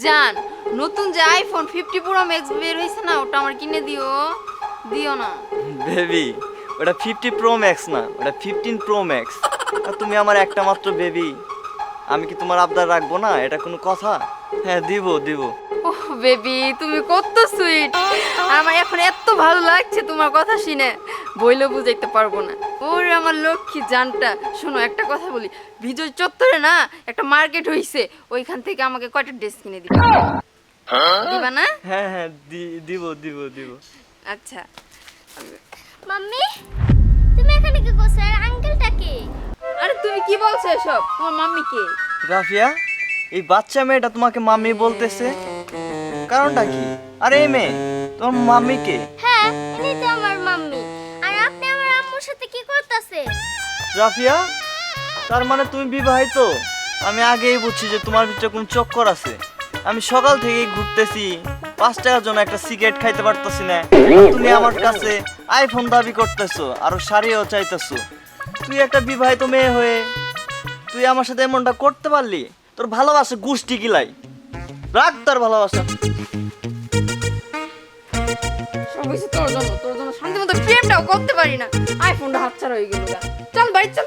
জান নতুন যে আইফোন ফিফটি প্রো ম্যাক্স বের হয়েছে না ওটা আমার কিনে দিও দিও না। বেবি ওটা ফিফটি প্রো ম্যাক্স না ওটা ফিফটিন প্রো ম্যাক্স আর তুমি আমার একটা মাত্র বেবি আমি কি তোমার আবদার রাখব না? এটা কোনো কথা? হ্যাঁ দিব দিব। ওহ বেবি তুমি কত সুইট আমার এখন এত ভালো লাগছে তোমার কথা শুনে। বইলে বুঝাইতে পারব না। ওরে আমার লক্ষ্মী জানটা শোনো একটা কথা বলি। বিজয় চত্বরে না একটা মার্কেট হইছে ওইখান থেকে আমাকে কয়টা ড্রেস কিনে দিবা? দিবা না? হ্যাঁ হ্যাঁ দিব দিব দিব। আচ্ছা। মাম্মি তুমি এখানে কি করছ? আর আঙ্কেলটা কে? আরে তুমি কি বলছো এসব? তোমার মাম্মি কে? রাফিয়া এই বাচ্চা মেয়েটা তোমাকে মাম্মি বলতেছে। কারণটা কি? আরে এই মেয়ে তোমার মাম্মি কে? হ্যাঁ ইনি তো আমার মাম্মি। সাথে কি করতেছে? রাফিয়া, তার মানে তুমি বিবাহিত? আমি আগেই বুঝছি যে তোমার ভিতরে কোন চক্কর আছে। আমি সকাল থেকেই ঘুরতেছি, পাঁচ টাকার জন্য একটা সিগারেট খাইতে পারতেছি না। তুমি আমার কাছে আইফোন দাবি করতেছো, আর শাড়িও চাইতেছো। তুই একটা বিবাহিত মেয়ে হয়ে, তুই আমার সাথে এমনটা করতে পারলি? তোর ভালোবাসা গোষ্ঠী কিলাই রাখ তার ভালোবাসা। সব তোর জন্য তোর জন্য শান্তি মতো প্রেমটাও করতে পারি না। আইফোনটা হাতছাড়া হয়ে গেল চল বাড়ি, চল।